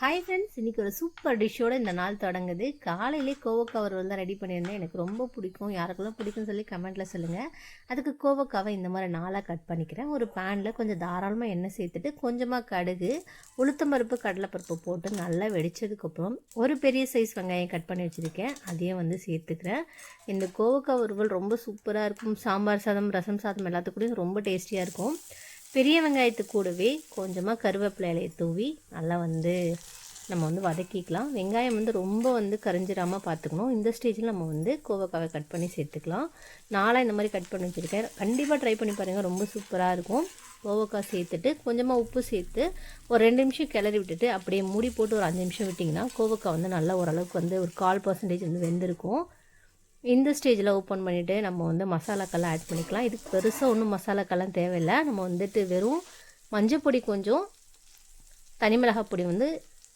Hi friends இன்றைக்கி ஒரு super டிஷ்ஷோடு இந்த நாள் தொடங்குது. காலையிலே கோவக்காய் வறுவல் தான் ரெடி பண்ணியிருந்தேன். எனக்கு ரொம்ப பிடிக்கும். யாருக்கெல்லாம் பிடிக்கும்னு சொல்லி கமெண்ட்டில் சொல்லுங்கள் அதுக்கு கோவக்காவை இந்த மாதிரி நாளாக கட் பண்ணிக்கிறேன். ஒரு பேனில் கொஞ்சம் தாராளமாக எண்ணெய் சேர்த்துட்டு கொஞ்சமாக கடுகு உளுத்தம்பருப்பு கடலைப்பருப்பு போட்டு நல்லா வெடிச்சதுக்கப்புறம் ஒரு பெரிய சைஸ் வெங்காயம் கட் பண்ணி வச்சுருக்கேன். அதையும் வந்து சேர்த்துக்கிறேன். இந்த கோவக்காய் வறுவல் ரொம்ப சூப்பராக இருக்கும். சாம்பார் சாதம் ரசம் சாதம் எல்லாத்துக்கூடையும் ரொம்ப டேஸ்டியாக இருக்கும். பெரிய வெங்காயத்து கூடவே கொஞ்சமாக கருவேப்பிலை இலையை தூவி நல்லா வந்து நம்ம வந்து வதக்கிக்கலாம். வெங்காயம் வந்து ரொம்ப வந்து கரைஞ்சிடாமல் பார்த்துக்கணும் இந்த ஸ்டேஜில் நம்ம வந்து கோவக்காவை கட் பண்ணி சேர்த்துக்கலாம். நாளாக இந்த மாதிரி கட் பண்ணி வச்சுருக்கேன். கண்டிப்பாக ட்ரை பண்ணி பாருங்கள் ரொம்ப சூப்பராக இருக்கும். கோவக்காய் சேர்த்துட்டு கொஞ்சமாக உப்பு சேர்த்து ஒரு ரெண்டு நிமிஷம் கிளறி விட்டுட்டு அப்படியே மூடி போட்டு ஒரு அஞ்சு நிமிஷம் விட்டிங்கன்னா கோவக்காய் வந்து நல்லா ஓரளவுக்கு வந்து ஒரு கால் பர்சன்டேஜ் வந்து வெந்திருக்கும். இந்த ஸ்டேஜில் ஓப்பன் பண்ணிவிட்டு நம்ம வந்து மசாலாக்கெல்லாம் ஆட் பண்ணிக்கலாம். இதுக்கு பெருசாக ஒன்றும் மசாலாக்கெல்லாம் தேவையில்லை. நம்ம வந்துட்டு வெறும் மஞ்சள் பொடி கொஞ்சம் தனி மிளகாய் பொடி வந்து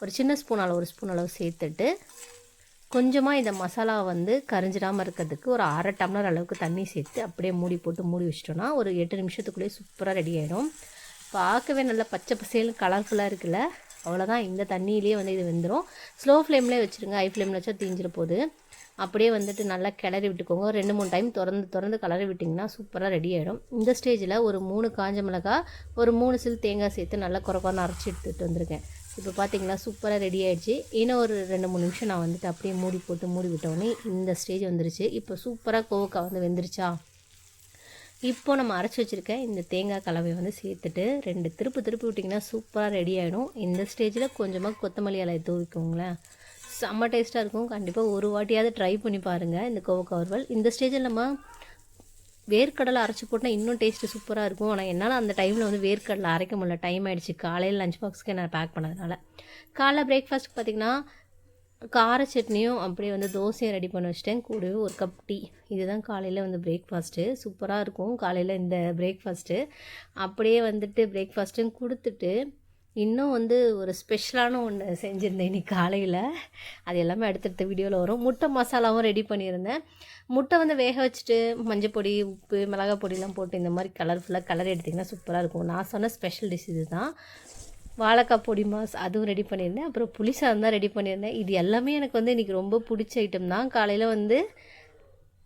ஒரு சின்ன ஸ்பூன் அளவு ஒரு ஸ்பூன் அளவு சேர்த்துட்டு கொஞ்சமாக இந்த மசாலா வந்து கரைஞ்சிடாமல் இருக்கிறதுக்கு ஒரு அரை டம்ளர் அளவுக்கு தண்ணி சேர்த்து அப்படியே மூடி போட்டு மூடி வச்சிட்டோன்னா ஒரு எட்டு நிமிஷத்துக்குள்ளேயே சூப்பராக ரெடி ஆகிடும் பார்க்கவே நல்லா பச்சை பசேலும் கலர்ஃபுல்லாக இருக்குல்ல? அவ்வளோதான் இந்த தண்ணியிலே வந்து இது வெந்துடும் ஸ்லோ ஃப்ளேம்லேயே வச்சுருங்க. ஹை ஃப்ளேமில் வச்சா தீஞ்சிட போகுது அப்படியே வந்துட்டு நல்லா கிளறி விட்டுக்கோங்க. ரெண்டு மூணு டைம் திறந்து திறந்து கிளறி விட்டிங்கன்னா சூப்பராக ரெடி ஆகிடும் இந்த ஸ்டேஜில் ஒரு மூணு காஞ்ச மிளகா ஒரு மூணு சில் தேங்காய் சேர்த்து நல்லா குறப்பான அரைச்சி எடுத்துகிட்டு வந்திருக்கேன். இப்போ பார்த்தீங்களா சூப்பராக ரெடி ஆகிடுச்சு இன்னும் ஒரு ரெண்டு மூணு நிமிஷம் நான் வந்துட்டு அப்படியே மூடி போட்டு மூடி விட்டோடனே இந்த ஸ்டேஜ் வந்துருச்சு. இப்போ சூப்பராக கோவக்காய் வந்து வெந்துருச்சா? இப்போ நம்ம அரைச்சி வச்சுருக்க இந்த தேங்காய் கலவையை வந்து சேர்த்துட்டு ரெண்டு திருப்பு திருப்பி விட்டிங்கன்னா சூப்பராக ரெடி ஆகிடும் இந்த ஸ்டேஜில் கொஞ்சமாக கொத்தமல்லி இலையை தூவிக்கோங்களேன். செம்ம டேஸ்ட்டாக இருக்கும். கண்டிப்பாக ஒரு வாட்டியாவது ட்ரை பண்ணி பாருங்கள் இந்த கோவக்காய் வறுவல் இந்த ஸ்டேஜில் நம்ம வேர்க்கடலை அரைச்சி போட்டால் இன்னும் டேஸ்ட்டு சூப்பராக இருக்கும். ஆனால் என்னால் அந்த டைமில் வந்து வேர்க்கடலை அரைக்க முடியல. டைம் ஆகிடுச்சு காலையில் லஞ்ச் பாக்ஸ்க்கு நான் பேக் பண்ணதுனால. காலைல பிரேக்ஃபாஸ்ட் பார்த்திங்கன்னா கார சட்னியும் அப்படியே வந்து தோசையும் ரெடி பண்ணி வச்சிட்டேன். கூடவே ஒரு கப் டீ இதுதான் காலையில் வந்து பிரேக்ஃபாஸ்ட்டு சூப்பராக இருக்கும். காலையில் இந்த பிரேக்ஃபாஸ்ட்டு அப்படியே வந்துட்டு பிரேக்ஃபாஸ்ட்டும் கொடுத்துட்டு இன்னும் வந்து ஒரு ஸ்பெஷலான ஒன்று செஞ்சுருந்தேன் இன்றைக்கி காலையில். அது எல்லாமே அடுத்தடுத்த வீடியோவில் வரும். முட்டை மசாலாவும் ரெடி பண்ணியிருந்தேன். முட்டை வந்து வேக வச்சுட்டு மஞ்சப்பொடி உப்பு மிளகா பொடிலாம் போட்டு இந்த மாதிரி கலர்ஃபுல்லாக கலர் எடுத்திங்கன்னா சூப்பராக இருக்கும். நான் சொன்ன ஸ்பெஷல் டிஷ் இது தான் வாழைக்காய் பொடி மாஸ் அதுவும் ரெடி பண்ணியிருந்தேன். அப்புறம் புளி சாதம் தான் ரெடி பண்ணியிருந்தேன். இது எல்லாமே எனக்கு வந்து இன்றைக்கி ரொம்ப பிடிச்ச ஐட்டம் தான். காலையில் வந்து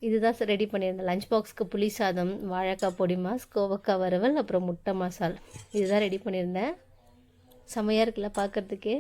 இதுதான் ரெடி பண்ணியிருந்தேன். லஞ்ச் பாக்ஸ்க்கு புளி சாதம் வாழைக்காய் பொடி மாஸ் கோவக்காய் வறுவல் அப்புறம் முட்டை மசால். இதுதான் ரெடி பண்ணியிருந்தேன். செமையாக இருக்குல்ல பார்க்குறதுக்கு